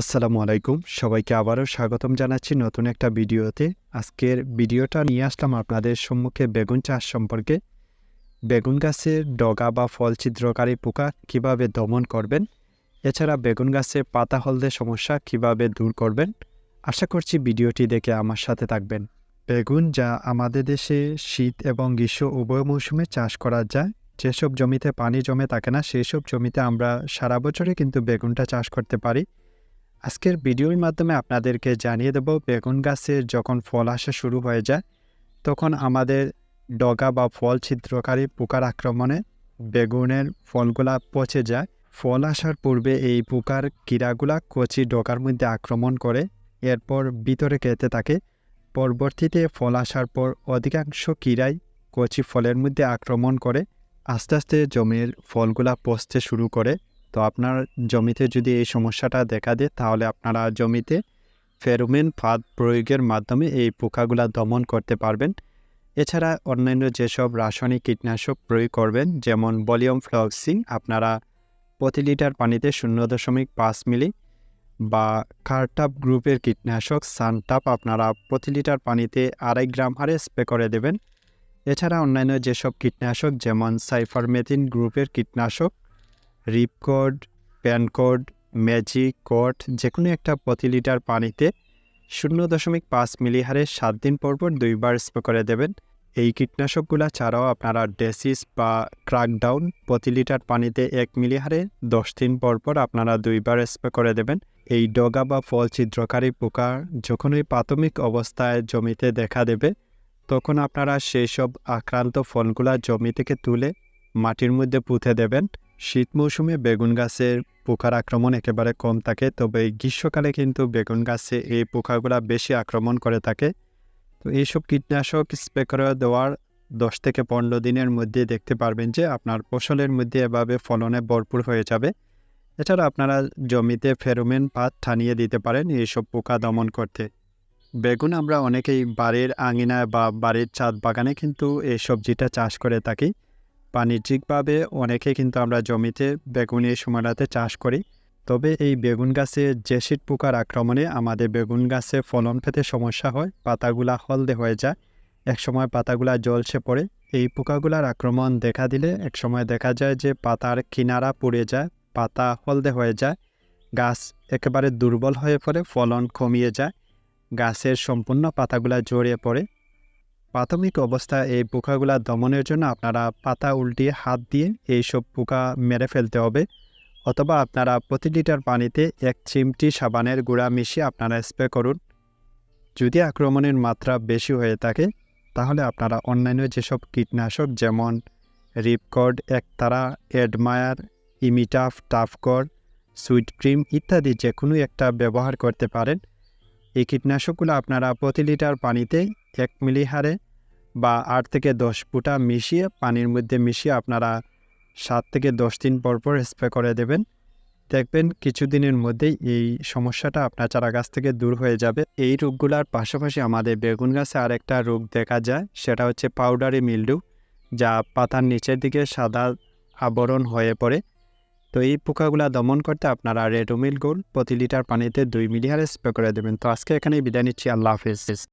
আসসালামু আলাইকুম। সবাইকে আবারও স্বাগতম জানাচ্ছি নতুন একটা ভিডিওতে। আজকের ভিডিওটা নিয়ে আসলাম আপনাদের সম্মুখে বেগুন চাষ সম্পর্কে। বেগুন গাছের ডগা বা ফল ছিদ্রকারী পোকা কীভাবে দমন করবেন? এছাড়া বেগুন গাছে পাতা হলদে সমস্যা কীভাবে দূর করবেন? আশা করছি ভিডিওটি দেখে আমার সাথে থাকবেন। বেগুন যা আমাদের দেশে শীত এবং গ্রীষ্ম উভয় মৌসুমে চাষ করা যায়। যেসব জমিতে পানি জমে থাকে না সেই সব জমিতে আমরা সারা বছরে কিন্তু বেগুনটা চাষ করতে পারি। আজকের ভিডিওর মাধ্যমে আপনাদেরকে জানিয়ে দেব, বেগুন গাছে যখন ফল আসা শুরু হয়ে যায়, তখন আমাদের ডগা বা ফল ছিদ্রকারী পোকার আক্রমণে বেগুনের ফলগুলা পচে যায়। ফল আসার পূর্বে এই পোকার কীড়াগুলা কচি ডগার মধ্যে আক্রমণ করে, এরপর ভিতরে খেতে থাকে। পরবর্তীতে ফল আসার পর অধিকাংশ কীড়াই কচি ফলের মধ্যে আক্রমণ করে, আস্তে আস্তে জমির ফলগুলা পচতে শুরু করে। আপনার জমিতে যদি এই সমস্যাটা দেখা দেয়, তাহলে আপনারা জমিতে ফেরোমেন ফাঁদ প্রয়োগের মাধ্যমে এই পোকাগুলা দমন করতে পারবেন। এছাড়া অন্যান্য যেসব রাসায়নিক কীটনাশক প্রয়োগ করবেন, যেমন ভলিউম ফ্লক্সিং আপনারা প্রতি লিটার পানিতে শূন্য দশমিক পাঁচ মিলি বা কার্টাপ গ্রুপের কীটনাশক সানটাপ আপনারা প্রতি লিটার পানিতে আড়াই গ্রাম হারে স্প্রে করে দেবেন। এছাড়া অন্যান্য যেসব কীটনাশক, যেমন সাইফারমেথিন গ্রুপের কীটনাশক রিপকোড প্যানকোড ম্যাজিক কোড যে কোনো একটা প্রতি লিটার পানিতে শূন্য দশমিক পাঁচ মিলি হারে সাত দিন পর পর দুইবার স্প্রে করে দেবেন। এই কীটনাশকগুলো ছাড়াও আপনারা ডেসিস বা ক্রাকডাউন প্রতি লিটার পানিতে এক মিলি হারে দশ দিন পর পর আপনারা দুইবার স্প্রে করে দেবেন। এই ডগা বা ফল ছিদ্রকারী পোকা যখন ওই প্রাথমিক অবস্থায় জমিতে দেখা দেবে, তখন আপনারা সেই সব আক্রান্ত ফলগুলা জমি থেকে তুলে মাটির মধ্যে পুঁতে দেবেন। শীত মৌসুমে বেগুন গাছের পোকার আক্রমণ একেবারে কম থাকে, তবে গ্রীষ্মকালে কিন্তু বেগুন গাছে এই পোকাগুলা বেশি আক্রমণ করে থাকে। তো এইসব কীটনাশক স্প্রে করে দেওয়ার দশ থেকে পনেরো দিনের মধ্যে দেখতে পারবেন যে আপনার ফসলের মধ্যে এভাবে ফলনে ভরপুর হয়ে যাবে। এছাড়া আপনারা জমিতে ফেরোমেন পাত টানিয়ে দিতে পারেন এইসব পোকা দমন করতে। বেগুন আমরা অনেকেই বাড়ির আঙিনায় বা বাড়ির ছাদ বাগানে কিন্তু এই সবজিটা চাষ করে থাকি। বাণিজ্যিকভাবে অনেকে কিন্তু আমরা জমিতে বেগুন এই সময়টাতে চাষ করি। তবে এই বেগুন গাছে জেসিড পোকার আক্রমণে আমাদের বেগুন গাছে ফলন পেতে সমস্যা হয়, পাতাগুলা হলদে হয়ে যায়। একসময় পাতাগুলা জলসে পড়ে। এই পোকাগুলার আক্রমণ দেখা দিলে একসময় দেখা যায় যে পাতার কিনারা পুড়ে যায়, পাতা হলদে হয়ে যায়। গাছ একেবারে দুর্বল হয়ে পড়ে, ফলন কমিয়ে যায়। গাছের সম্পূর্ণ পাতাগুলা জড়িয়ে পড়ে। প্রাথমিক অবস্থায় এই পোকাগুলা দমনের জন্য আপনারা পাতা উল্টিয়ে হাত দিয়ে এইসব পোকা মেরে ফেলতে হবে, অথবা আপনারা প্রতি লিটার পানিতে এক চিমটি সাবানের গুঁড়া মিশিয়ে আপনারা স্প্রে করুন। যদি আক্রমণের মাত্রা বেশি হয়ে থাকে, তাহলে আপনারা অন্যান্য যেসব কীটনাশক যেমন Ripcord, Actara, Admire, Imitaf, Tafgor, sweet cream ইত্যাদি যে কোনো একটা ব্যবহার করতে পারেন। এই কীটনাশকগুলো আপনারা প্রতি লিটার পানিতে এক মিলি হারে বা আট থেকে দশ ফুটা মিশিয়ে পানির মধ্যে মিশিয়ে আপনারা সাত থেকে দশ দিন পর পর স্প্রে করে দেবেন। দেখবেন কিছুদিনের মধ্যেই এই সমস্যাটা আপনার চারা গাছ থেকে দূর হয়ে যাবে। এই রোগগুলোর পাশাপাশি আমাদের বেগুন গাছে আরেকটা রোগ দেখা যায়, সেটা হচ্ছে পাউডারি মিল্ডু যা পাতার নিচের দিকে সাদা আবরণ হয়ে পড়ে। তো এই পোকাগুলা দমন করতে আপনারা রেডোমিল গোল প্রতি লিটার পানিতে দুই মিলি হারে স্প্রে করে দেবেন। তো আজকে এখানে বিদায় নিচ্ছি। আল্লাহ হাফিজ।